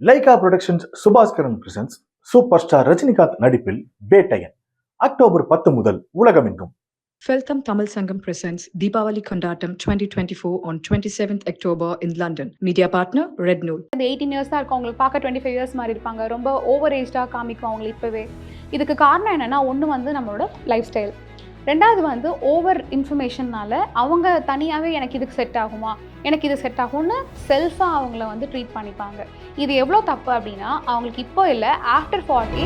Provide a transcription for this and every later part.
Lyca productions Subaskaran presents super star Rajinikanth நடிப்பில் Vettaiyan. October பத்து முதல் உலகமெங்கும். Feltham Tamil Sangam presents Deepavali Kondatam 2024 on 27th October in London. Media partner Red Nool. இந்த eighteen years தான் இருக்கும் அவங்களுக்கு பார்க்க டுவெண்ட்டி ஃபைவ் இயர்ஸ் மாதிரி இருப்பாங்க. ரொம்ப ஓவர் ஏஜ்டாக காமிக்கும் அவங்களுக்கு இப்போவே. இதுக்கு காரணம் என்னென்னா ஒன்று வந்து நம்மளோட லைஃப் ஸ்டைல் ரெண்டாவது வந்து ஓவர் இன்ஃபர்மேஷன்னால அவங்க தனியாகவே எனக்கு இதுக்கு செட் ஆகுமா? எனக்கு இது செட் ஆகும்னு செல்ஃபாக அவங்கள வந்து ட்ரீட் பண்ணிப்பாங்க. இது எவ்வளோ தப்பு அப்படின்னா அவங்களுக்கு இப்போ இல்லை ஆஃப்டர் ஃபார்ட்டி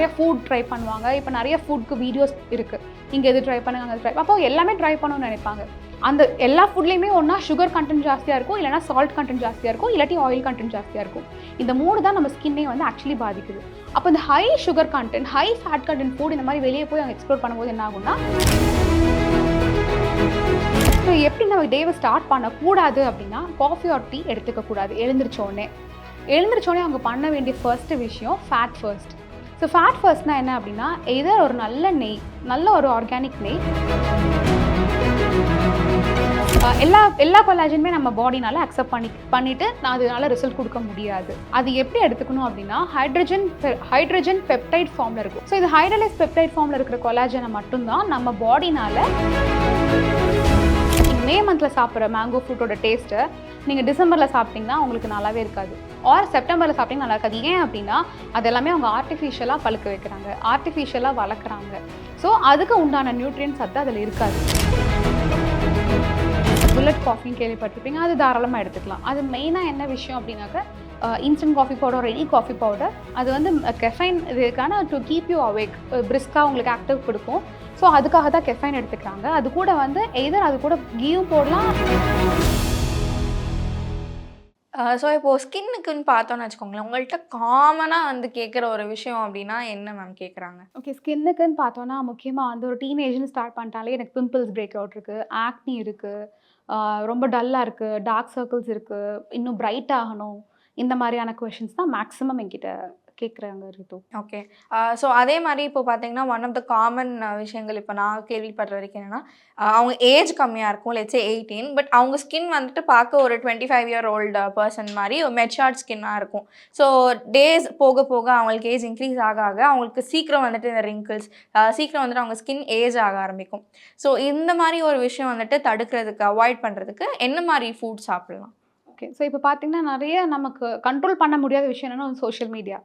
நிறைய ஃபுட் ட்ரை பண்ணுவாங்க. இப்போ நிறைய ஃபுட்க்கு வீடியோஸ் இருக்குது இங்கே எது ட்ரை பண்ணுங்க அங்கே ட்ரை அப்போ எல்லாமே ட்ரை பண்ணணும்னு நினைப்பாங்க. அந்த எல்லா ஃபுட்லேயுமே ஒன்றா சுகர் கண்டென்ட் ஜாஸ்தியாக இருக்கும் இல்லைனா சால்ட் கண்டென்ட் ஜாஸ்தியாக இருக்கும் இல்லாட்டி ஆயில் கண்டென்ட் ஜாஸ்தியாக இருக்கும். இந்த மூணு தான் நம்ம ஸ்கின்னே வந்து ஆக்சுவலி பாதிக்குது. அப்போ இந்த high sugar content high fat content food இந்த மாதிரி வெளியே போய் அவங்க எக்ஸ்ப்ளோர் பண்ணும்போது என்ன ஆகும்னா ஸோ எப்படி நம்ம டேவை ஸ்டார்ட் பண்ணக்கூடாது அப்படின்னா காஃபி ஆர் டீ எடுத்துக்கக்கூடாது. எழுந்திரிச்சோடனே எழுந்திரிச்சோடனே அவங்க பண்ண வேண்டிய ஃபர்ஸ்ட் விஷயம் ஃபேட் ஃபர்ஸ்ட் ஸோ ஃபேட் ஃபர்ஸ்ட்னா என்ன அப்படின்னா எதர் ஒரு நல்ல நெய் நல்ல ஒரு ஆர்கானிக் நெய். எல்லா எல்லா கொலாஜனுமே நம்ம பாடினால அக்செப்ட் பண்ணி பண்ணிட்டு நான் அதனால ரிசல்ட் கொடுக்க முடியாது. அது எப்படி எடுத்துக்கணும் அப்படின்னா ஹைட்ரஜன் ஹைட்ரஜன் பெப்டைட் ஃபார்மில் இருக்கும். ஸோ இது ஹைட்ரலைஸ் பெப்டைட் ஃபார்மில் இருக்கிற கொலாஜனை மட்டும்தான் நம்ம பாடினால மே மந்தில் சாப்பிட்ற மேங்கோ ஃப்ரூட்டோட டேஸ்ட்டை நீங்கள் டிசம்பரில் சாப்பிட்டீங்கன்னா உங்களுக்கு நல்லாவே இருக்காது. ஆர் செப்டம்பரில் சாப்பிட்டீங்கன்னா நல்லா இருக்காது. ஏன் அப்படின்னா அது எல்லாமே அவங்க ஆர்டிஃபிஷியலாக பழுக்க வைக்கிறாங்க. ஆர்டிஃபிஷியலாக வளர்க்குறாங்க. ஸோ அதுக்கு உண்டான நியூட்ரியன்ஸ் சத்து அதில் இருக்காது. புல்லட் காஃபின்னு கேள்விப்பட்டிருப்பீங்க. அது தாராளமாக எடுத்துக்கலாம். அது மெயினாக என்ன விஷயம் அப்படின்னாக்க instant coffee powder ready coffee powder அது வந்து கெஃபைன் இதுக்கான டு கீப் யூ அவேக் பிரிஸ்காக உங்களுக்கு ஆக்டிவ் கொடுக்கும். ஸோ அதுக்காக தான் கெஃபைன் எடுத்துக்கிறாங்க. அது கூட வந்து எதர் அது கூட கீயும் போடலாம். ஸோ இப்போது ஸ்கின்னுக்குன்னு பார்த்தோன்னு வச்சுக்கோங்களேன் உங்கள்கிட்ட காமனாக வந்து கேட்குற ஒரு விஷயம் அப்படின்னா என்ன மேம் கேட்குறாங்க ஓகே ஸ்கின்னுக்குன்னு பார்த்தோன்னா முக்கியமாக வந்து ஒரு டீனேஜ்னு ஸ்டார்ட் பண்ணிட்டாலே எனக்கு பிம்பிள்ஸ் பிரேக் அவுட் இருக்குது ஆக்னி இருக்குது ரொம்ப டல்லாக இருக்குது டார்க் சர்க்கிள்ஸ் இருக்குது இன்னும் பிரைட் ஆகணும் இந்த மாதிரியான கொஷின்ஸ் தான் மேக்ஸிமம் என்கிட்ட கேட்குறாங்க ரித்து. ஓகே. ஸோ அதே மாதிரி இப்போ பார்த்தீங்கன்னா ஒன் ஆஃப் த காமன் விஷயங்கள் இப்போ நான் கேள்விப்படுற வரைக்கும் என்னென்னா அவங்க ஏஜ் கம்மியாக இருக்கும் லெட்ஸே எயிட்டீன் பட் அவங்க ஸ்கின் வந்துட்டு பார்க்க ஒரு twenty five year old person மாதிரி மெச்சார்ட் ஸ்கின்னாக இருக்கும். ஸோ டேஸ் போக போக அவங்களுக்கு ஏஜ் இன்க்ரீஸ் ஆக ஆக அவங்களுக்கு சீக்கிரம் வந்துட்டு இந்த ரிங்கிள்ஸ் சீக்கிரம் வந்துட்டு அவங்க ஸ்கின் ஏஜ் ஆக ஆரம்பிக்கும். ஸோ இந்த மாதிரி ஒரு விஷயம் வந்துட்டு தடுக்கிறதுக்கு அவாய்ட் பண்ணுறதுக்கு என்ன மாதிரி ஃபுட் சாப்பிடலாம்? ஓகே ஸோ இப்போ பார்த்தீங்கன்னா நிறைய நமக்கு கண்ட்ரோல் பண்ண முடியாத விஷயம் என்னன்னா சோஷியல் மீடியா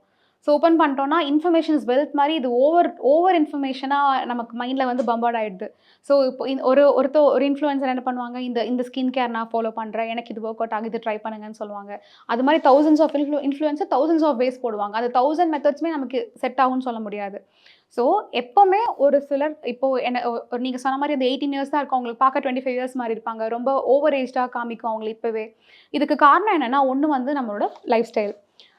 ஸோ ஓப்பன் பண்ணிட்டோன்னா இன்ஃபர்மேஷன்ஸ் வெல்த் மாதிரி இது ஓவர் ஓவர் இன்ஃபர்மேஷனாக நமக்கு மைண்டில் வந்து பம்பார்ட் ஆகிடுது ஸோ இப்போ இந்த ஒரு ஒருத்த ஒரு இன்ஃப்ளூயன்சர் என்ன பண்ணுவாங்க? இந்த இந்த ஸ்கின் கேர் நான் ஃபாலோ பண்ணுறேன் எனக்கு இது ஒர்க் அவுட் ஆகுது ட்ரை பண்ணுங்கன்னு சொல்லுவாங்க. அது மாதிரி thousands of influ influencer thousands of ways போடுவாங்க. அது தௌசண்ட் மெத்தட்ஸுமே நமக்கு செட் ஆகும்னு சொல்ல முடியாது. ஸோ எப்போவுமே ஒரு சிலர் இப்போது என்ன நீங்கள் சொன்ன மாதிரி அந்த எயிட்டீன் இயர்ஸ் தான் இருக்கும். அவங்களுக்கு பார்க்க டுவெண்ட்டி ஃபைவ் இயர்ஸ் மாதிரி இருப்பாங்க. ரொம்ப ஓவர் ஏஜ்டாக காமிக்கும் அவங்களுக்கு இப்போவே. இதுக்கு காரணம் என்னென்னா ஒன்று வந்து நம்மளோட லைஃப் ஸ்டைல்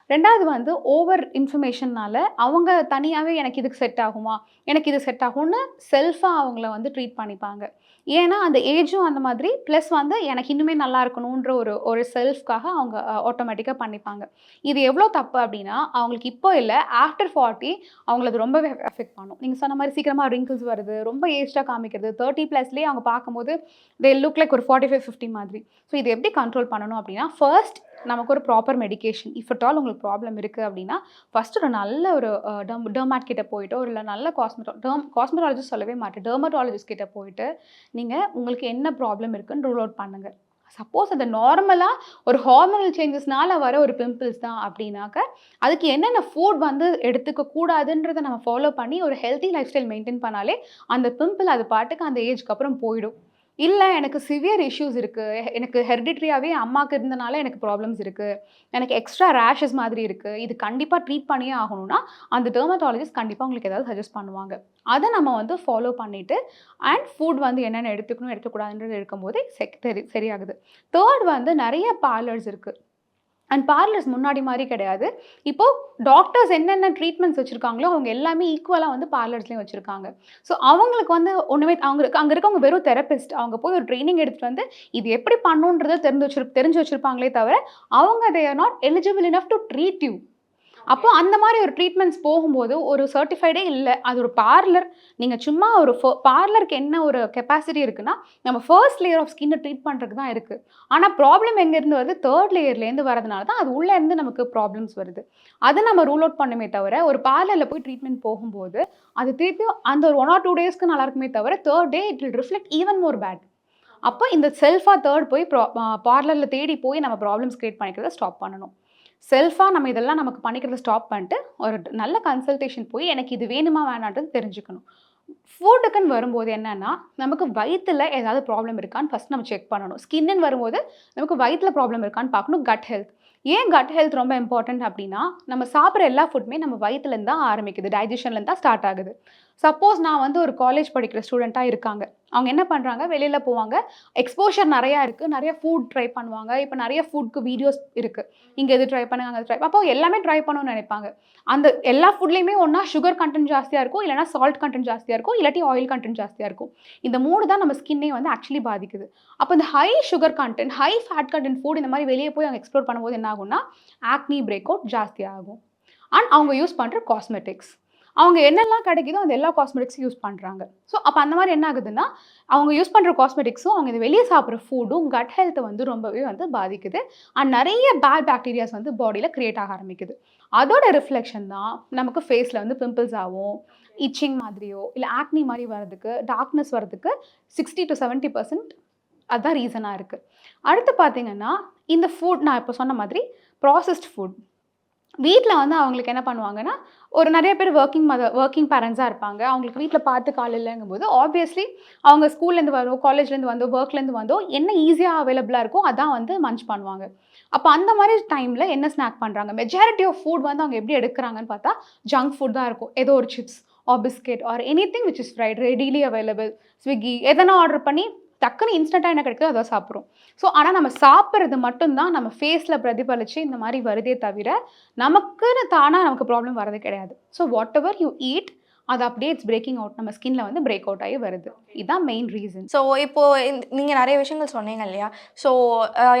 ரெண்டாவது வந்து ஓவர் இன்ஃபர்மேஷன்னால அவங்க தனியாகவே எனக்கு இதுக்கு செட் ஆகுமா? எனக்கு இது செட் ஆகும்னு செல்ஃபாக அவங்கள வந்து ட்ரீட் பண்ணிப்பாங்க. ஏன்னா அந்த ஏஜும் அந்த மாதிரி ப்ளஸ் வந்து எனக்கு இன்னுமே நல்லா இருக்கணுன்ற ஒரு ஒரு செல்ஃப்காக அவங்க ஆட்டோமேட்டிக்காக பண்ணிப்பாங்க. இது எவ்வளோ தப்பு அப்படின்னா அவங்களுக்கு இப்போ இல்லை ஆஃப்டர் ஃபார்ட்டி அவங்கள அது ரொம்பவே எஃபெக்ட் பண்ணும். நீங்கள் சொன்ன மாதிரி சீக்கிரமாக ரிங்கிள்ஸ் வருது ரொம்ப ஏஜ்டாக காமிக்கிறது தேர்ட்டி ப்ளஸ்லேயே அவங்க பார்க்கும்போது தே லுக் லைக் ஒரு ஃபார்ட்டி ஃபைவ் ஃபிஃப்டி மாதிரி. ஸோ இது எப்படி கண்ட்ரோல் பண்ணணும் அப்படின்னா ஃபர்ஸ்ட் நமக்கு ஒரு proper medication if at all உங்களுக்கு ப்ராப்ளம் இருக்குது அப்படின்னா ஃபஸ்ட்டு ஒரு நல்ல ஒரு டெம் டெர்மாட் கிட்ட போயிட்டோ இல்லை நல்ல காஸ்மெட்டோ டெர்ம் காஸ்மெட்டாலஜிஸ்ட் சொல்லவே மாட்டேன். டெர்மட்டாலஜிஸ்ட் கிட்ட போயிட்டு நீங்கள் உங்களுக்கு என்ன ப்ராப்ளம் இருக்குன்னு ரூல் அவுட் பண்ணுங்கள் சப்போஸ் அது நார்மலாக ஒரு ஹார்மோனல் சேஞ்சஸ்னால வர ஒரு பிம்பிள்ஸ் தான் அப்படின்னாக்க அதுக்கு என்னென்ன ஃபுட் வந்து எடுத்துக்க கூடாதுன்றதை நம்ம ஃபாலோ பண்ணி ஒரு ஹெல்த்தி லைஃப் ஸ்டைல் மெயின்டைன் பண்ணாலே அந்த பிம்பிள் அது பாட்டுக்கு அந்த ஏஜ்க்கு அப்புறம் போயிடும். இல்லை எனக்கு சிவியர் இஷ்யூஸ் இருக்குது எனக்கு ஹெரிடிட்ரியாகவே அம்மாவுக்கு இருந்தனால எனக்கு ப்ராப்ளம்ஸ் இருக்குது எனக்கு எக்ஸ்ட்ரா ரேஷஸ் மாதிரி இருக்குது இது கண்டிப்பாக ட்ரீட் பண்ணியே ஆகணும்னா அந்த டெர்மட்டாலஜிஸ்ட் கண்டிப்பாக உங்களுக்கு ஏதாவது சஜஸ்ட் பண்ணுவாங்க. அதை நம்ம வந்து ஃபாலோ பண்ணிவிட்டு அண்ட் ஃபுட் வந்து என்னென்ன எடுத்துக்கணும் எடுக்கக்கூடாதுன்றது இருக்கும்போது செக் சரி சரியாகுது. தேர்ட் வந்து நிறைய பார்லர்ஸ் இருக்குது அண்ட் பார்லர்ஸ் முன்னாடி மாதிரி கிடையாது. இப்போது டாக்டர்ஸ் என்னென்ன ட்ரீட்மெண்ட்ஸ் வச்சுருக்காங்களோ அவங்க எல்லாமே ஈக்குவலாக வந்து பார்லர்ஸ்லேயும் வச்சுருக்காங்க. ஸோ அவங்களுக்கு வந்து ஒன்றுமே அவங்க அங்கே இருக்கவங்க வெறும் தெரப்பிஸ்ட் அவங்க போய் ஒரு ட்ரைனிங் எடுத்துகிட்டு வந்து இது எப்படி பண்ணுன்றதை தெரிஞ்சு வச்சிரு தெரிஞ்சு வச்சுருப்பாங்களே தவிர அவங்க they are not eligible enough to treat you அப்போ அந்த மாதிரி ஒரு ட்ரீட்மெண்ட்ஸ் போகும்போது ஒரு சர்டிஃபைடே இல்லை. அது ஒரு பார்லர் நீங்கள் சும்மா ஒரு பார்லருக்கு என்ன ஒரு கெப்பாசிட்டி இருக்குன்னா நம்ம ஃபர்ஸ்ட் லேயர் ஆஃப் ஸ்கின்னை ட்ரீட் பண்ணுறதுக்கு தான் இருக்குது ஆனால் ப்ராப்ளம் எங்கேருந்து வருது? தேர்ட் லேயர்லேருந்து வரதுனால தான் அது உள்ளேருந்து நமக்கு ப்ராப்ளம்ஸ் வருது. அதை நம்ம ரூல் அவுட் பண்ணுமே தவிர ஒரு பார்லரில் போய் ட்ரீட்மெண்ட் போகும்போது அது திருப்பியும் அந்த ஒரு ஒன் ஆர் டூ டேஸ்க்கு நல்லா இருக்குமே தவிர third day it will reflect even more bad அப்போ இந்த செல்ஃபாக தேர்ட் போய் ப்ரா பார்லரில் தேடி போய் நம்ம ப்ராப்ளம்ஸ் க்ரியேட் பண்ணிக்கிறத ஸ்டாப் பண்ணணும். செல்ஃபாக நம்ம இதெல்லாம் நமக்கு பண்ணிக்கிறத ஸ்டாப் பண்ணிட்டு ஒரு நல்ல கன்சல்டேஷன் போய் எனக்கு இது வேணுமா வேணான்றது தெரிஞ்சுக்கணும். ஃபுட்டுக்குன்னு வரும்போது என்னன்னா நமக்கு வயிற்றுல ஏதாவது ப்ராப்ளம் இருக்கான்னு ஃபஸ்ட் நம்ம செக் பண்ணணும். ஸ்கின்னு வரும்போது நமக்கு வயிற்றுல ப்ராப்ளம் இருக்கான்னு பார்க்கணும். கட் ஹெல்த் ஏன் கட் ஹெல்த் ரொம்ப இம்பார்ட்டன்ட் அப்படின்னா நம்ம சாப்பிட்ற எல்லா ஃபுட்டுமே நம்ம வயிற்றுலேருந்து தான் ஆரம்பிக்குது. டைஜஷன்லேருந்து தான் ஸ்டார்ட் ஆகுது. சப்போஸ் நான் வந்து ஒரு காலேஜ் படிக்கிற ஸ்டூடெண்ட்டாக இருக்காங்க. அவங்க என்ன பண்ணுறாங்க வெளியில் போவாங்க. எக்ஸ்போஷர் நிறையா இருக்குது நிறைய ஃபுட் ட்ரை பண்ணுவாங்க. இப்போ நிறைய ஃபுட்க்கு வீடியோஸ் இருக்குது இங்கே எது ட்ரை பண்ணுங்க? அங்கே ட்ரை அப்போ எல்லாமே ட்ரை பண்ணணும்னு நினைப்பாங்க. அந்த எல்லா ஃபுட்லேயுமே ஒன்றா சுகர் கண்டென்ட் ஜாஸ்தியாக இருக்கும். இல்லைனா சால்ட் கண்டென்ட் ஜாஸ்தியாக இருக்கும். இல்லாட்டி ஆயில் கண்டென்ட் ஜாஸ்தியாக இருக்கும். இந்த மூணு தான் நம்ம ஸ்கின்னே வந்து ஆக்சுவலி பாதிக்குது. அப்போ இந்த high sugar content high fat content food இந்த மாதிரி வெளியே போய் அவங்க எக்ஸ்ப்ளோர் பண்ணும்போது என்ன ஆகும்னா ஆக்னி பிரேக் அவுட் ஜாஸ்தியாகும். அண்ட் அவங்க யூஸ் பண்ணுற காஸ்மெட்டிக்ஸ் அவங்க என்னெல்லாம் கிடைக்குதோ அந்த எல்லா காஸ்மெட்டிக்ஸும் யூஸ் பண்ணுறாங்க ஸோ அப்போ அந்த மாதிரி என்ன ஆகுதுன்னா அவங்க யூஸ் பண்ணுற காஸ்மெட்டிக்ஸும் அவங்க இந்த வெளியே சாப்பிட்ற ஃபுட்டும் கட் ஹெல்த்தை வந்து ரொம்பவே வந்து பாதிக்குது. அண்ட் நிறைய பேட் பாக்டீரியாஸ் வந்து பாடியில் க்ரியேட் ஆக ஆரம்பிக்குது. அதோட ரிஃப்ளெக்ஷன் தான் நமக்கு ஃபேஸில் வந்து பிம்பிள்ஸ் ஆகும் இச்சிங் மாதிரியோ இல்லை ஆக்னி மாதிரி வர்றதுக்கு டார்க்னஸ் வர்றதுக்கு சிக்ஸ்டி டு செவன்ட்டி பர்சன்ட் அதுதான் ரீசனாக இருக்குது அடுத்து பார்த்தீங்கன்னா இந்த ஃபுட் நான் இப்போ சொன்ன மாதிரி ப்ராசஸ்ட் ஃபுட் வீட்டில் வந்து அவங்களுக்கு என்ன பண்ணுவாங்கன்னா ஒரு நிறைய பேர் ஒர்க்கிங் மதர் ஒர்க்கிங் பேரண்ட்ஸாக இருப்பாங்க. அவங்களுக்கு வீட்டில் பார்த்து கால் இல்லைங்கும் போது ஆப்வியஸ்லி அவங்க ஸ்கூல்லேருந்து வரோ காலேஜ்லேருந்து வந்தோ ஒர்க்லேருந்து வந்தோ என்ன ஈஸியாக அவைலபிளாக இருக்கோ அதான் வந்து மஞ்ச் பண்ணுவாங்க. அப்போ அந்த மாதிரி டைமில் என்ன ஸ்நாக் பண்ணுறாங்க மெஜாரிட்டி ஆஃப் ஃபுட் வந்து அவங்க எப்படி எடுக்கிறாங்கன்னு பார்த்தா ஜங்க் ஃபுட் தான் இருக்கும். ஏதோ ஒரு chips or biscuit or any thing which is fried readily available Swiggy எதனா ஆர்டர் பண்ணி டக்குன்னு இன்ஸ்டண்ட்டாக என்ன கிடைக்குதோ அதை சாப்பிட்றோம். ஸோ ஆனால் நம்ம சாப்பிட்றது மட்டும்தான் நம்ம ஃபேஸில் பிரதிபலித்து இந்த மாதிரி வருதே தவிர நமக்குன்னு தானாக நமக்கு ப்ராப்ளம் வரது கிடையாது. So whatever you eat அது அப்படியே இட்ஸ் பிரேக்கிங் அவுட் நம்ம ஸ்கின்ல வந்து பிரேக் அவுட் ஆகி வருது. இதுதான் மெயின் ரீசன் ஸோ இப்போ நீங்கள் நிறைய விஷயங்கள் சொன்னீங்க இல்லையா? ஸோ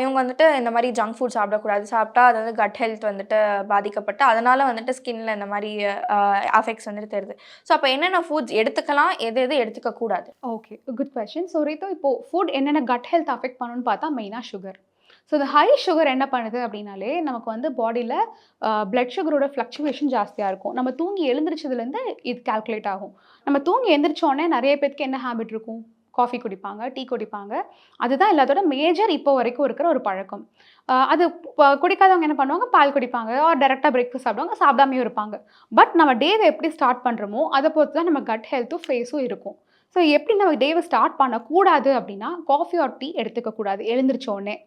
இவங்க வந்துட்டு இந்த மாதிரி ஜங்க் ஃபுட் சாப்பிடக்கூடாது. சாப்பிட்டா அது வந்து கட் ஹெல்த் வந்துட்டு பாதிக்கப்பட்டு அதனால வந்துட்டு ஸ்கின்ல இந்த மாதிரி அஃபெக்ட்ஸ் வந்துட்டு தருது. ஸோ அப்போ என்னென்ன ஃபுட்ஸ் எடுத்துக்கலாம் எது எது எடுத்துக்க கூடாது okay good question so Ritu இப்போ ஃபுட் என்னென்ன கட் ஹெல்த் அஃபெக்ட் பண்ணணும்னு பார்த்தா மெயினாக சுகர் ஸோ இந்த ஹை சுகர் என்ன பண்ணுது அப்படின்னாலே நமக்கு வந்து பாடியில் பிளட் சுகரோட ஃப்ளக்சுவேஷன் ஜாஸ்தியாக இருக்கும். நம்ம தூங்கி எழுந்திரிச்சதுலேருந்து இது கால்குலேட் ஆகும். நம்ம தூங்கி எழுந்திரிச்சோடனே நிறைய பேருக்கு என்ன ஹேபிட் இருக்கும்? காஃபி குடிப்பாங்க டீ குடிப்பாங்க. அதுதான் எல்லாத்தோட மேஜர் இப்போ வரைக்கும் இருக்கிற ஒரு பழக்கம். அது குடிக்காதவங்க என்ன பண்ணுவாங்க? பால் குடிப்பாங்க. ஆர் டேரெக்டாக பிரேக்ஃபாஸ்ட் சாப்பிடுவாங்க சாப்பிடாமையும் இருப்பாங்க. பட் நம்ம டேவை எப்படி ஸ்டார்ட் பண்ணுறோமோ அதை பொறுத்து தான் நம்ம கட் ஹெல்த்தும் ஃபேஸும் இருக்கும். ஸோ எப்படி நம்ம டேவை ஸ்டார்ட் பண்ணக்கூடாது அப்படின்னா காஃபி ஆர் டீ எடுத்துக்கக்கூடாது எழுந்திரிச்சோடனே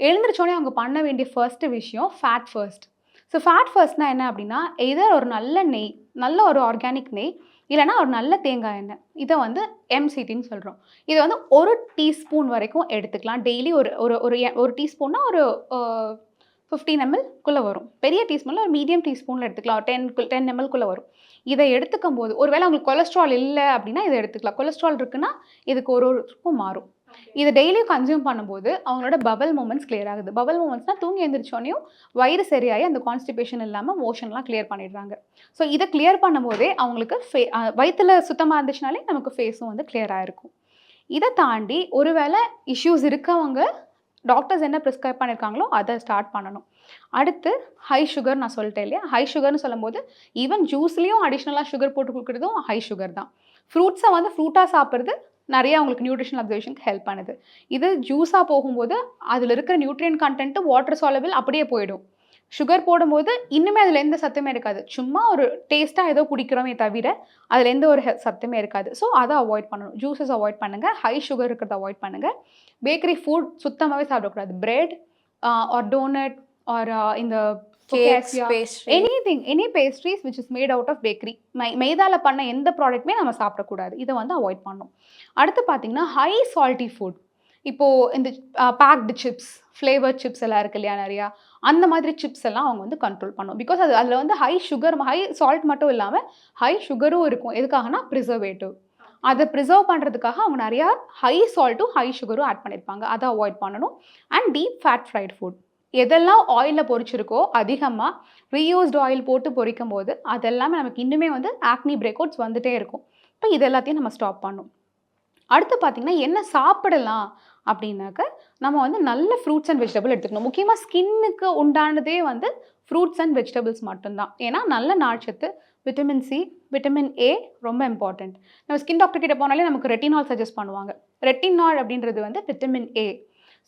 எழுந்திரிச்ச உடனே அவங்க பண்ண வேண்டிய ஃபர்ஸ்ட் விஷயம் ஃபேட் ஃபர்ஸ்ட் ஸோ ஃபேட் ஃபர்ஸ்ட்னா என்ன அப்படின்னா எதர் ஒரு நல்ல நெய் நல்ல ஒரு ஆர்கானிக் நெய் இல்லைன்னா ஒரு நல்ல தேங்காய் எண்ணெய். இதை வந்து எம்சிடின்னு சொல்கிறோம் இதை வந்து ஒரு டீஸ்பூன் வரைக்கும் எடுத்துக்கலாம். டெய்லி ஒரு ஒரு ஒரு எ- ஒரு டீஸ்பூன்னா ஒரு ஃபிஃப்டீன் எம்எல்குள்ளே வரும். பெரிய டீஸ்பூனில் ஒரு மீடியம் டீஸ்பூனில் எடுத்துக்கலாம். டென் டென் எம்எல்குள்ளே வரும். இதை எடுத்துக்கும் போது ஒருவேளை அவங்களுக்கு கொலஸ்ட்ரால் இல்லை அப்படின்னா இதை எடுத்துக்கலாம். கொலஸ்ட்ரால் இருக்குன்னா இதுக்கு ஒரு ஒருக்கும் மாறும். இதை டெய்லியும் கன்சியூம் பண்ணும்போது அவங்களோட பபல் மூமெண்ட்ஸ் கிளியர் ஆகுது. பபல் மூமெண்ட்ஸ்னால் தூங்கி எழுந்திரிச்சோடனையும் வயிறு சரியாகி அந்த கான்ஸ்டிபேஷன் இல்லாமல் மோஷன்லாம் கிளியர் பண்ணிடுறாங்க. ஸோ இதை கிளியர் பண்ணும்போதே அவங்களுக்கு ஃபே வயிற்றுல சுத்தமாக இருந்துச்சுனாலே நமக்கு ஃபேஸும் வந்து clear இருக்கும் இதை தாண்டி ஒருவேளை இஷ்யூஸ் இருக்கவங்க டாக்டர்ஸ் என்ன ப்ரிஸ்கிரைப் பண்ணியிருக்காங்களோ அதை ஸ்டார்ட் பண்ணணும். அடுத்து ஹை சுகர் நான் சொல்லிட்டேன் இல்லையா? ஹை சுகர்னு சொல்லும்போது ஈவன் ஜூஸ்லேயும் அடிஷ்னலாக சுகர் போட்டு கொடுக்குறதும் ஹை சுகர் தான். ஃப்ரூட்ஸை வந்து ஃப்ரூட்டாக சாப்பிட்றது நிறைய அவங்களுக்கு நியூட்ரிஷனல் அப்சர்வேஷனுக்கு ஹெல்ப் பண்ணுது. இது ஜூஸாக போகும்போது அதில் இருக்கிற நியூட்ரியன் கண்டென்ட்டு வாட்டர் சாலபிள் அப்படியே போயிடும். சுகர் போடும்போது இன்னுமே அதில் எந்த சத்துமே இருக்காது. சும்மா ஒரு டேஸ்ட்டாக ஏதோ குடிக்கிறோமே தவிர அதில் எந்த ஒரு ஹெ- இருக்காது. ஸோ அதை அவாய்ட் பண்ணணும். ஜூஸஸ் அவாய்ட் பண்ணுங்கள் ஹை சுகர் இருக்கிறத அவாய்ட் பண்ணுங்கள் பேக்கரி ஃபுட் சுத்தமாகவே சாப்பிடக்கூடாது. பிரெட் ஆர் டோனட் ஆர் இந்த cakes pastry anything any pastries which is made out of bakery my மைதால பண்ண எந்த ப்ராடக்ட்டுமே நம்ம சாப்பிடக்கூடாது. இதை வந்து அவாய்ட் பண்ணணும். அடுத்து பார்த்தீங்கன்னா ஹை சால்ட்டி ஃபுட் இப்போது இந்த பேக்டு சிப்ஸ் ஃப்ளேவர் சிப்ஸ் எல்லாம் இருக்கு இல்லையா நிறையா? அந்த மாதிரி சிப்ஸ் எல்லாம் அவங்க வந்து கண்ட்ரோல் பண்ணும். பிகாஸ் அது அதில் வந்து ஹை சுகர் ஹை சால்ட் மட்டும் இல்லாமல் ஹை சுகரும் இருக்கும். எதுக்காகனா ப்ரிசர்வேட்டிவ் அதை ப்ரிசர்வ் பண்ணுறதுக்காக அவங்க நிறையா ஹை சால்ட்டும் ஹை சுகரும் ஆட் பண்ணியிருப்பாங்க அதை அவாய்ட் பண்ணணும். And deep fat fried food எதெல்லாம் ஆயிலில் பொரிச்சிருக்கோ அதிகமாக ரீயூஸ்டு ஆயில் போட்டு பொரிக்கும் போது அதெல்லாமே நமக்கு இன்னுமே வந்து ஆக்னி பிரேக் அவுட்ஸ் வந்துட்டே இருக்கும். இப்போ இது எல்லாத்தையும் நம்ம ஸ்டாப் பண்ணும் அடுத்து பார்த்தீங்கன்னா என்ன சாப்பிடலாம் அப்படின்னாக்க நம்ம வந்து நல்ல ஃப்ரூட்ஸ் அண்ட் வெஜிடபிள் எடுத்துக்கணும். முக்கியமாக ஸ்கின்னுக்கு உண்டானதே வந்து ஃப்ரூட்ஸ் அண்ட் வெஜிடபிள்ஸ் மட்டும்தான். ஏன்னா நல்ல நார்ச்சத்து விட்டமின் சி விட்டமின் ஏ ரொம்ப இம்பார்ட்டண்ட் நம்ம ஸ்கின் டாக்டர் கிட்ட போனாலே நமக்கு ரெட்டினால் சஜஸ்ட் பண்ணுவாங்க. ரெட்டினால் அப்படின்றது வந்து விட்டமின் ஏ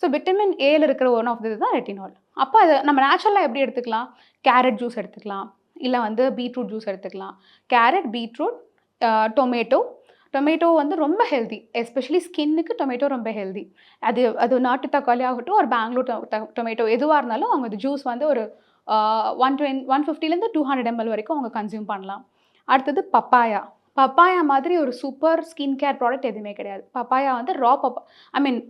ஸோ விட்டமின் ஏல இருக்கிற ஒன் ஆஃப் இது தான் ரெட்டினால் அப்போ அது நம்ம நேச்சுரலாக எப்படி எடுத்துக்கலாம்? கேரட் ஜூஸ் எடுத்துக்கலாம். இல்லை வந்து பீட்ரூட் ஜூஸ் எடுத்துக்கலாம். கேரட் பீட்ரூட் டொமேட்டோ டொமேட்டோ வந்து ரொம்ப ஹெல்தி எஸ்பெஷலி ஸ்கின்னுக்கு டொமேட்டோ ரொம்ப ஹெல்தி அது அது நாட்டு தக்காளி ஆகட்டும் ஒரு பெங்களூர் டொமேட்டோ எதுவாக இருந்தாலும் அவங்க அது ஜூஸ் வந்து ஒரு ஒன் டுவென் ஒன் ஃபிஃப்டிலேருந்து டூ ஹண்ட்ரட் எம்எல் வரைக்கும் அவங்க கன்சியூம் பண்ணலாம். அடுத்தது பப்பாயா பப்பாயா மாதிரி ஒரு சூப்பர் ஸ்கின் கேர் ப்ராடக்ட் எதுவுமே கிடையாது. பப்பாயா வந்து raw papaya I mean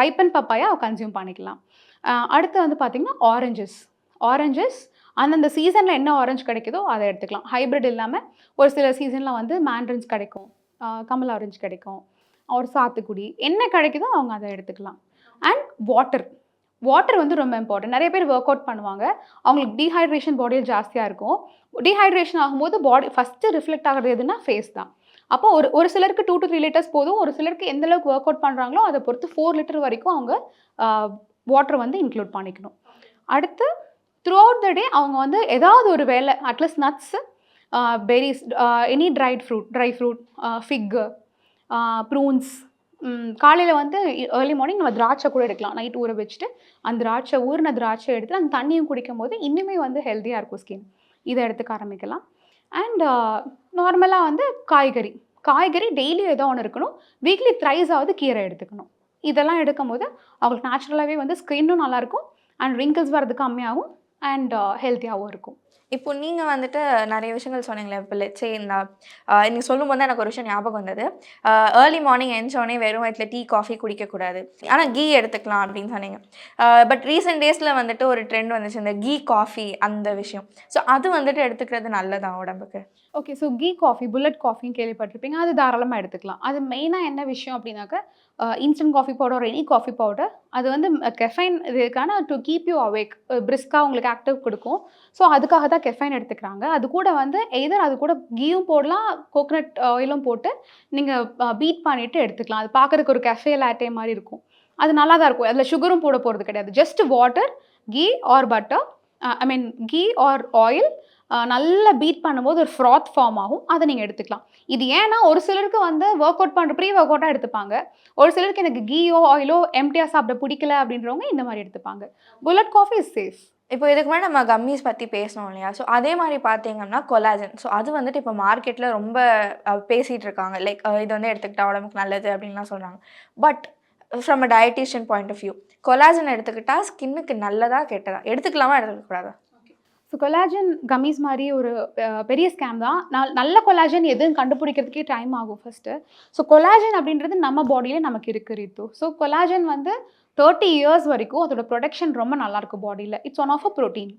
ripen papaya consume பண்ணிக்கலாம். அடுத்து வந்து பார்த்திங்கன்னா ஆரஞ்சஸ் ஆரஞ்சஸ் அந்தந்த சீசனில் என்ன ஆரஞ்சு கிடைக்குதோ அதை எடுத்துக்கலாம். ஹைப்ரிட் இல்லாமல் ஒரு சில சீசனில் வந்து மேண்ட்ரன்ஸ் கிடைக்கும். கமல் ஆரஞ்சு கிடைக்கும். ஒரு சாத்துக்குடி என்ன கிடைக்குதோ அவங்க அதை எடுத்துக்கலாம். அண்ட் வாட்டர் வாட்டர் வந்து ரொம்ப இம்பார்ட்டன்ட் நிறைய பேர் ஒர்க் அவுட் பண்ணுவாங்க. அவங்களுக்கு டீஹைட்ரேஷன் பாடியில் ஜாஸ்தியாக இருக்கும். டீஹைட்ரேஷன் ஆகும்போது பாடி ஃபஸ்ட்டு ரிஃப்ளெக்ட் ஆகிறது எதுனா ஃபேஸ் தான். அப்போ ஒரு ஒரு சிலருக்கு டூ டு த்ரீ லிட்டர்ஸ் போதும். ஒரு சிலருக்கு எந்த அளவுக்கு ஒர்க் அவுட் பண்ணுறாங்களோ அதை பொறுத்து ஃபோர் லிட்டர் வரைக்கும் அவங்க வாட்டர் வந்து இன்க்ளூட் பண்ணிக்கணும். அடுத்து த்ரூ அவுட் த டே அவங்க வந்து ஏதாவது ஒரு வேலை at least nuts berries any dried fruit dry fruit fig prunes காலையில் வந்து ஏர்லி மார்னிங் நம்ம திராட்சை கூட எடுக்கலாம். நைட் ஊற வச்சுட்டு அந்த திராட்சை ஊறின திராட்சை எடுத்து அந்த தண்ணியும் குடிக்கும் போது இன்னுமே வந்து ஹெல்த்தியாக இருக்கும் ஸ்கின் இதை எடுத்துக்க ஆரம்பிக்கலாம். அண்ட் நார்மலாக வந்து காய்கறி. காய்கறி டெய்லி ஏதோ ஒன்று இருக்கணும். வீக்லி த்ரைஸ் கீரை எடுத்துக்கணும். இதெல்லாம் எடுக்கும் போது அவங்களுக்கு நேச்சுரலாகவே வந்து ஸ்கின்னும் நல்லாயிருக்கும் அண்ட் ரிங்கிள்ஸ் வர்றது கம்மியாகும் அண்ட் ஹெல்த்தியாகவும் இருக்கும். இப்போ நீங்கள் வந்துட்டு நிறைய விஷயங்கள் சொன்னீங்களே இப்போ லெச்சே இந்த நீங்கள் சொல்லும்போது தான் எனக்கு ஒரு விஷயம் ஞாபகம் வந்தது. ஏர்லி மார்னிங் எழுந்தோடனே வெறும் வயிற்றுல டீ காஃபி குடிக்கக்கூடாது. ஆனால் கீ எடுத்துக்கலாம் அப்படின்னு சொன்னீங்க. பட் ரீசெண்ட் டேஸில் வந்துட்டு ஒரு ட்ரெண்ட் வந்துச்சு இந்த கீ காஃபி அந்த விஷயம். ஸோ அது வந்துட்டு எடுத்துக்கிறது நல்லதான் உடம்புக்கு? Okay so ghee coffee bullet காஃபின்னு கேள்விப்பட்டிருப்பீங்க. அது தாராளமாக எடுத்துக்கலாம். அது மெயினாக என்ன விஷயம் அப்படின்னாக்கா instant coffee powder any coffee powder அது வந்து uh, கெஃபைன் இதுக்கான டு கீப் யூ அவேக் பிரிஸ்காக உங்களுக்கு ஆக்டிவ் கொடுக்கும். ஸோ அதுக்காக தான் கெஃபைன் எடுத்துக்கிறாங்க. அது கூட வந்து எதர் அது கூட கீயும் போடலாம் கோகனட் ஆயிலும் போட்டு நீங்கள் பீட் uh, பண்ணிவிட்டு எடுத்துக்கலாம். அது பார்க்குறதுக்கு ஒரு கெஃபே லாட்டே மாதிரி இருக்கும். அது நல்லா தான் இருக்கும். அதில் சுகரும் போட போகிறது கிடையாது. Just water ghee or butter I mean ghee or oil நல்லா பீட் பண்ணும்போது ஒரு ஃப்ராத் ஃபார்ம் ஆகும். அதை நீங்கள் எடுத்துக்கலாம். இது ஏன்னா ஒரு சிலருக்கு வந்து ஒர்க் அவுட் பண்ணுற ப்ரீ ஒர்க் அவுட்டாக எடுத்துப்பாங்க. ஒரு சிலருக்கு எனக்கு கீயோ ஆயிலோ எம்டியாக சாப்பிட பிடிக்கல அப்படின்றவங்க இந்த மாதிரி எடுத்துப்பாங்க. புல்லட் காஃபி இஸ் சேஃப் இப்போ இதுக்கு முன்னாடி நம்ம கம்மிஸ் பற்றி பேசணும் இல்லையா? ஸோ அதே மாதிரி பார்த்தீங்கன்னா கொலாஜன் ஸோ அது வந்துட்டு இப்போ மார்க்கெட்டில் ரொம்ப பேசிகிட்டு இருக்காங்க. லைக் இது வந்து எடுத்துக்கிட்டா உடம்புக்கு நல்லது அப்படின்லாம் சொல்கிறாங்க but from a dietitian point of view collagen எடுத்துக்கிட்டால் ஸ்கின்னுக்கு நல்லதா கெட்டதா? எடுத்துக்கலாமா எடுத்துக்கக்கூடாதா? ஸோ கொலாஜன் கம்மிஸ் மாதிரி ஒரு பெரிய ஸ்கேம் தான். நல்- நல்ல கொலாஜன் எதுன்னு கண்டுபிடிக்கிறதுக்கே டைம் ஆகும் ஃபஸ்ட்டு ஸோ கொலாஜன் அப்படின்றது நம்ம பாடியிலே நமக்கு இருக்குது ரித்து. ஸோ கொலாஜன் வந்து தேர்ட்டி இயர்ஸ் வரைக்கும் அதோட ப்ரொடக்ஷன் ரொம்ப நல்லாயிருக்கும் பாடியில் it's one of a protein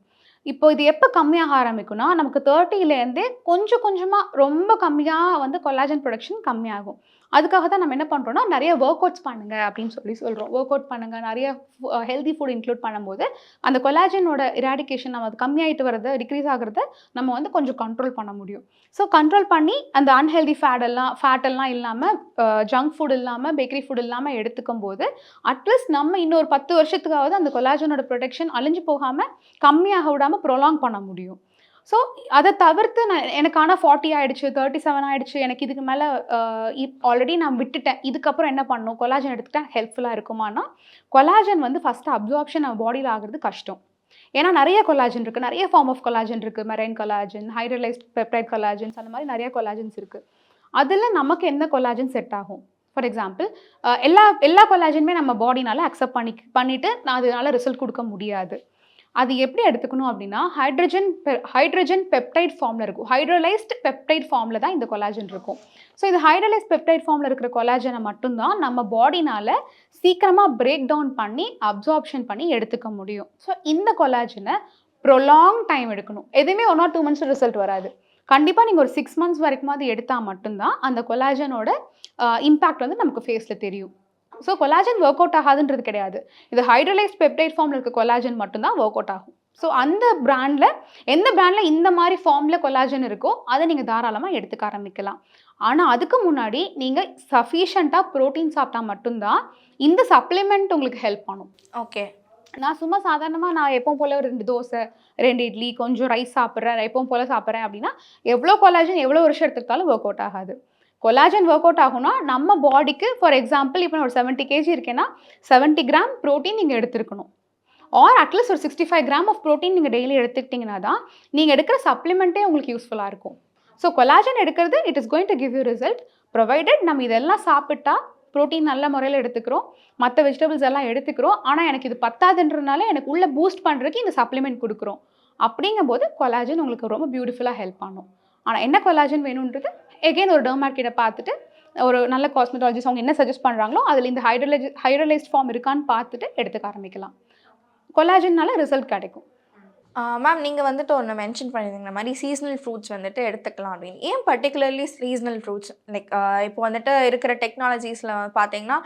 இப்போ இது எப்போ கம்மியாக ஆரம்பிக்கும்னா நமக்கு தேர்ட்டிலேருந்தே கொஞ்சம் கொஞ்சமாக ரொம்ப கம்மியாக வந்து கொலாஜன் ப்ரொடக்ஷன் கம்மியாகும். அதுக்காக தான் நம்ம என்ன பண்ணுறோம்னா நிறைய ஒர்க் அவுட்ஸ் பண்ணுங்க அப்படின்னு சொல்லி சொல்கிறோம் ஒர்க் அவுட் பண்ணுங்க. நிறைய ஹெல்தி ஃபுட் இன்க்ளூட் பண்ணும்போது அந்த கொலாஜனோட இராடிகேஷன் நம்ம அது கம்மியாயிட்டு வரது டிக்ரீஸ் ஆகிறத நம்ம வந்து கொஞ்சம் கண்ட்ரோல் பண்ண முடியும். ஸோ கண்ட்ரோல் பண்ணி அந்த அன்ஹெல்தி ஃபேடெல்லாம் ஃபேட்டெல்லாம் இல்லாமல் ஜங்க் uh, ஃபுட் இல்லாமல் பேக்கரி ஃபுட் இல்லாமல் எடுத்துக்கும் போது அட்லீஸ்ட் நம்ம இன்னொரு பத்து வருஷத்துக்காவது அந்த கொலாஜனோட ப்ரொடெக்ஷன் அழிஞ்சு போகாமல் கம்மியாக விடாமல் ப்ரொலாங் பண்ண முடியும். ஸோ அதை தவிர்த்து நான் எனக்கு ஆனால் ஃபார்ட்டி ஆயிடுச்சு தேர்ட்டி செவன் ஆயிடுச்சு எனக்கு இதுக்கு மேலே ஆல்ரெடி நான் விட்டுட்டேன். இதுக்கப்புறம் என்ன பண்ணணும்? கொலாஜன் எடுத்துக்கிட்டா ஹெல்ப்ஃபுல்லாக இருக்குமானா கொலாஜன் வந்து ஃபஸ்ட்டு அப்சார்ப்ஷன் நம்ம பாடியில் ஆகிறது கஷ்டம். ஏன்னா நிறைய கொலாஜன் இருக்குது நிறைய ஃபார்ம் ஆஃப் கொலாஜன் இருக்குது marine collagen hydrolysed peptide collagens அந்த மாதிரி நிறைய கொலாஜன்ஸ் இருக்குது அதில் நமக்கு என்ன கொலாஜன் செட் ஆகும்? ஃபார் எக்ஸாம்பிள் எல்லா எல்லா கொலாஜனுமே நம்ம பாடினால அக்செப்ட் பண்ணி பண்ணிவிட்டு நான் அதனால ரிசல்ட் கொடுக்க முடியாது. அது எப்படி எடுத்துக்கணும் அப்படின்னா ஹைட்ரஜன் ஹைட்ரஜன் பெப்டைட் ஃபார்மில் இருக்கும். ஹைட்ரலைஸ்ட் பெப்டைட் ஃபார்மில் தான் இந்த கொலாஜன் இருக்கும். ஸோ இது ஹைட்ரலைஸ் பெப்டைட் ஃபார்மில் இருக்கிற கொலாஜனை மட்டும்தான் நம்ம பாடினால் சீக்கிரமாக பிரேக் டவுன் பண்ணி அப்சார்ப்ஷன் பண்ணி எடுத்துக்க முடியும். ஸோ இந்த கொலாஜனை ப்ரொலாங் டைம் எடுக்கணும். எதுவுமே one or two months result வராது. கண்டிப்பாக நீங்கள் ஒரு சிக்ஸ் மந்த்ஸ் வரைக்கும் அது எடுத்தால் மட்டும்தான் அந்த கொலாஜனோட இம்பேக்ட் வந்து நமக்கு ஃபேஸில் தெரியும். ஸோ கொலாஜன் ஒர்க் அவுட் ஆகாதுன்றது கிடையாது. இது ஹைட்ரலைஸ் பெப்டைட் ஃபார்மில் இருக்க கொலாஜன் மட்டும்தான் ஒர்க் அவுட் ஆகும். ஸோ அந்த பிராண்டில் எந்த பிராண்டில் இந்த மாதிரி ஃபார்மில் கொலாஜன் இருக்கோ அதை நீங்கள் தாராளமாக எடுத்துக்க ஆரம்பிக்கலாம். ஆனால் அதுக்கு முன்னாடி நீங்கள் சஃபிஷியண்ட்டாக ப்ரோட்டீன் சாப்பிட்டா மட்டும்தான் இந்த சப்ளிமெண்ட் உங்களுக்கு ஹெல்ப் பண்ணும். ஓகே நான் சும்மா சாதாரணமாக நான் எப்பவும் போல் ரெண்டு தோசை ரெண்டு இட்லி கொஞ்சம் ரைஸ் சாப்பிட்றேன் எப்பவும் போல் சாப்பிட்றேன் அப்படின்னா எவ்வளோ கொலாஜன் எவ்வளோ வருஷம் எடுத்துக்கிட்டாலும் ஒர்க் அவுட் ஆகாது. கொலாஜன் ஒர்க் அவுட் ஆகும்னா நம்ம பாடிக்கு ஃபார் எக்ஸாம்பிள் இப்போ நான் ஒரு செவன்ட்டி கேஜி இருக்கேன்னா செவன்ட்டி கிராம் ப்ரோட்டீன் நீங்கள் எடுத்துருக்கணும். ஆர் அட்லீஸ்ட் ஒரு sixty five gram of protein நீங்கள் டெய்லி எடுத்துக்கிட்டிங்கன்னா தான் நீங்கள் எடுக்கிற சப்ளிமெண்ட்டே உங்களுக்கு யூஸ்ஃபுல்லாக இருக்கும். ஸோ கொலாஜன் எடுக்கிறது it is going to give you result provided நம்ம இதெல்லாம் சாப்பிட்டா ப்ரோட்டீன் நல்ல முறையில் எடுத்துக்கிறோம் மற்ற வெஜிடபிள்ஸ் எல்லாம் எடுத்துக்கிறோம் ஆனால் எனக்கு இது பத்தாதுன்றதுனால எனக்கு உள்ள பூஸ்ட் பண்ணுறதுக்கு இந்த சப்ளிமெண்ட் கொடுக்குறோம். அப்படிங்கும்போது கொலாஜன் உங்களுக்கு ரொம்ப பியூட்டிஃபுல்லாக ஹெல்ப் பண்ணும். ஆனால் என்ன கொலாஜன் வேணுன்றது எகெயின் ஒரு டெர்மாட் கிட்ட பார்த்துட்டு ஒரு நல்ல காஸ்மெட்டாலஜிஸ்ட் அவங்க என்ன சஜஸ்ட் பண்ணுறாங்களோ அதில் இந்த ஹைட்ரலைஸ் ஹைட்ரலைஸ்ட் ஃபார்ம் இருக்கான்னு பார்த்துட்டு எடுத்துக்க ஆரம்பிக்கலாம். கொலாஜின்னால ரிசல்ட் கிடைக்கும். மேம் நீங்கள் வந்துட்டு ஒன்று மென்ஷன் பண்ணியிருந்தீங்க மாதிரி சீசனல் ஃப்ரூட்ஸ் வந்துட்டு எடுத்துக்கலாம் அப்படின்னு. ஏன் பர்டிகுலர்லி சீசனல் ஃப்ரூட்ஸ் லைக் இப்போ வந்துட்டு இருக்கிற டெக்னாலஜிஸில் பார்த்தீங்கன்னா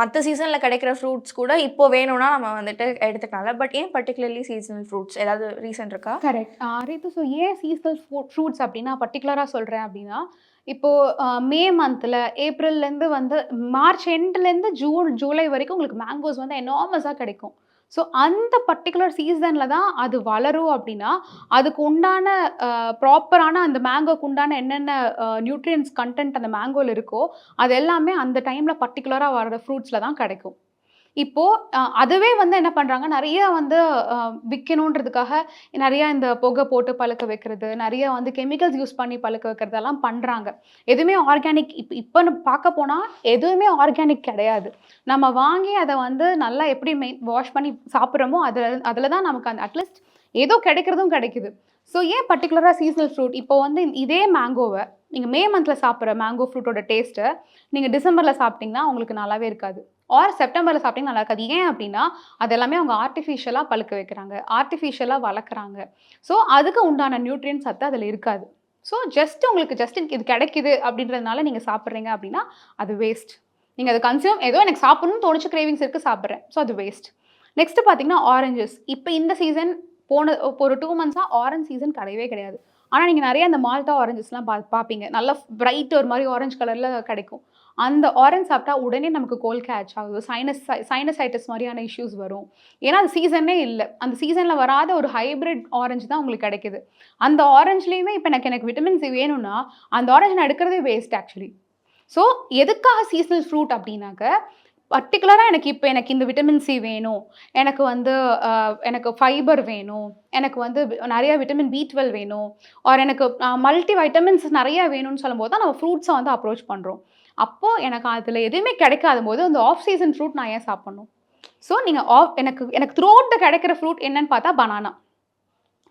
மற்ற சீசனில் கிடைக்கிற ஃப்ரூட்ஸ் கூட இப்போ வேணும்னா நம்ம வந்துட்டு எடுத்துக்கலாம்ல பட் ஏன் பர்டிகுலர்லி சீசனல் ஃப்ரூட்ஸ் ஏதாவது ரீசன் இருக்கா? கரெக்ட் ரீத்து ஸோ ஏன் சீசனல் ஃப்ரூட்ஸ் அப்படின்னா பர்டிகுலராக சொல்கிறேன் அப்படின்னா இப்போது மே மந்தில் ஏப்ரல்லேருந்து வந்து மார்ச் எண்ட்லேருந்து ஜூன் ஜூலை வரைக்கும் உங்களுக்கு மேங்கோஸ் வந்து எனாமஸாக கிடைக்கும். ஸோ அந்த பர்டிகுலர் சீசனில் தான் அது வளரும் அப்படின்னா அதுக்கு உண்டான ப்ராப்பரான அந்த மேங்கோக்கு உண்டான என்னென்ன நியூட்ரியன்ஸ் கண்டென்ட் அந்த மேங்கோவில் இருக்கோ அது எல்லாமே அந்த டைமில் பர்டிகுலராக வர்ற ஃப்ரூட்ஸில் தான் கிடைக்கும். இப்போது அதுவே வந்து என்ன பண்ணுறாங்க நிறைய வந்து விற்கணுன்றதுக்காக நிறையா இந்த புகை போட்டு பழுக்க வைக்கிறது நிறைய வந்து கெமிக்கல்ஸ் யூஸ் பண்ணி பழுக்க வைக்கிறதெல்லாம் பண்ணுறாங்க எதுவுமே ஆர்கானிக் இப்போ இப்போ பார்க்க போனால் எதுவுமே ஆர்கானிக் கிடையாது. நம்ம வாங்கி அதை வந்து நல்லா எப்படி மெயின் வாஷ் பண்ணி சாப்பிட்றோமோ அதில் அதில் தான் நமக்கு அந்த அட்லீஸ்ட் ஏதோ கிடைக்கிறதும் கிடைக்குது. ஸோ ஏன் பர்டிகுலராக சீசனல் ஃப்ரூட் இப்போ வந்து இதே மேங்கோவை நீங்கள் மே மந்தில் சாப்பிட்ற மேங்கோ ஃப்ரூட்டோட டேஸ்ட்டை நீங்கள் டிசம்பரில் சாப்பிட்டீங்கன்னா உங்களுக்கு நல்லாவே இருக்காது. ஆர் செப்டம்பரில் சாப்பிட்டீங்கன்னா நல்லா இருக்காது. ஏன் அப்படின்னா அது எல்லாமே அவங்க ஆர்டிஃபிஷியலாக பழுக்க வைக்கிறாங்க. ஆர்டிஃபிஷியலாக வளர்க்குறாங்க. ஸோ அதுக்கு உண்டான நியூட்ரியன்ஸ் சத்து அதில் இருக்காது. ஸோ ஜஸ்ட் உங்களுக்கு ஜஸ்ட் இது கிடைக்குது அப்படின்றதுனால நீங்கள் சாப்பிட்றீங்க அப்படின்னா அது வேஸ்ட் நீங்கள் அதை கன்சியூம் ஏதோ எனக்கு சாப்பிடணும்னு தோணுச்சு கிரேவிங்ஸ் இருக்குது சாப்பிட்றேன். ஸோ அது வேஸ்ட் நெக்ஸ்ட் பார்த்தீங்கன்னா ஆரஞ்சஸ் இப்போ இந்த சீசன் போன இப்போ ஒரு டூ மந்த்ஸாக ஆரஞ்ச் சீசன் கிடையவே கிடையாது. ஆனால் நீங்கள் நிறைய அந்த மால்டா ஆரஞ்சஸ்லாம் பா பார்ப்பீங்க. நல்லா பிரைட் ஒரு மாதிரி ஆரஞ்சு கலரில் கிடைக்கும். அந்த ஆரஞ்ச் சாப்பிட்டா உடனே நமக்கு கோல் கேட்ச் ஆகுது. சைனஸ் சைனசைட்டிஸ் மாதிரியான இஷ்யூஸ் வரும். ஏன்னா அது சீசனே இல்லை. அந்த சீசனில் வராத ஒரு ஹைப்ரிட் ஆரஞ்சு தான் உங்களுக்கு கிடைக்குது. அந்த ஆரஞ்சுலேயுமே இப்போ எனக்கு எனக்கு விட்டமின் சி வேணும்னா அந்த ஆரஞ்சு நான் எடுக்கிறதே வேஸ்ட் ஆக்சுவலி ஸோ எதுக்காக சீசனல் ஃப்ரூட் அப்படின்னாக்க பர்டிகுலராக எனக்கு இப்போ எனக்கு இந்த விட்டமின் சி வேணும். எனக்கு வந்து எனக்கு ஃபைபர் வேணும். எனக்கு வந்து நிறைய விட்டமின் பி டுவெல் வேணும். ஆர் எனக்கு மல்டி வைட்டமின்ஸ் நிறைய வேணும்னு சொல்லும்போது தான் நம்ம ஃப்ரூட்ஸை வந்து அப்ரோச் பண்ணுறோம் அப்போது எனக்கு அதில் எதுவுமே கிடைக்காத போது அந்த ஆஃப் சீசன் ஃப்ரூட் நான் ஏன் சாப்பிட்ணும்? ஸோ நீங்கள் ஆஃப் எனக்கு எனக்கு த்ரோட் கிடைக்கிற ஃப்ரூட் என்னன்னு பார்த்தா பனானா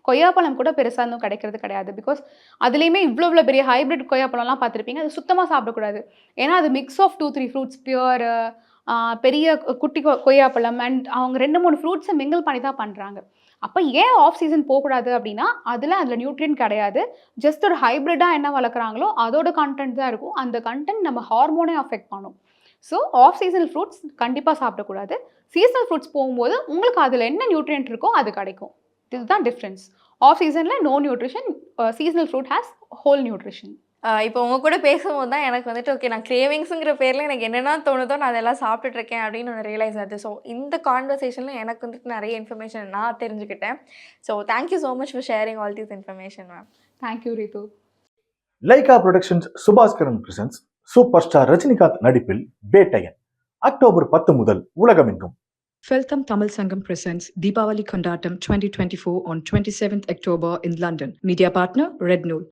கொய்யாப்பழம் கூட பெருசாக இருந்தும் கிடைக்கிறது கிடையாது. பிகாஸ் அதுலேயுமே இவ்வளோ இவ்வளோ பெரிய ஹைப்ரிட் கொய்யாப்பழம்லாம் பார்த்துருப்பீங்க. அது சுத்தமாக சாப்பிடக்கூடாது. ஏன்னா அது mix of two three fruits pure பெரிய குட்டி கொ- கொய்யாப்பழம் அண்ட் அவங்க ரெண்டு மூணு ஃப்ரூட்ஸை மிங்கிள் பண்ணி தான் பண்ணுறாங்க அப்போ ஏன் ஆஃப் சீசன் போகக்கூடாது அப்படின்னா அதில் அதில் நியூட்ரியன் கிடையாது. ஜஸ்ட் ஒரு ஹைப்ரிட்டாக என்ன வளர்க்குறாங்களோ அதோட கண்டென்ட் தான் இருக்கும். அந்த கண்டென்ட் நம்ம ஹார்மோனே அஃபெக்ட் பண்ணும். ஸோ ஆஃப் சீசனல் ஃப்ரூட்ஸ் கண்டிப்பாக சாப்பிடக்கூடாது. சீசனல் ஃப்ரூட்ஸ் போகும்போது உங்களுக்கு அதில் என்ன நியூட்ரியன்ட் இருக்கோ அது கிடைக்கும். இதுதான் டிஃப்ரென்ஸ் ஆஃப் சீசனில் no nutrition seasonal fruit has whole nutrition இப்போ உங்க கூட பேசும்போது தான் எனக்கு வந்துட்டு ஓகே நான் கிரேவிங்ஸுங்கிற பேரில் எனக்கு என்னென்ன தோணுதோ நான் அதெல்லாம் சாப்பிட்டுட்டு இருக்கேன் அப்படின்னு ஒன்று ரியலைஸ் ஆகுது ஸோ இந்த கான்வர்சேஷனில் எனக்கு வந்துட்டு நிறைய இன்ஃபர்மேஷன் நான் தெரிஞ்சுக்கிட்டேன். So thank you so much for sharing all these information ma'am thank you Ritu Lyca productions Subaskaran presents super star Rajinikanth நடிப்பில் பேட்டையன் அக்டோபர் பத்து முதல் உலகமெங்கும். Feltham Tamil Sangam presents Deepavali Kondatam 2024 on 27th October in London. Media partner Red Note.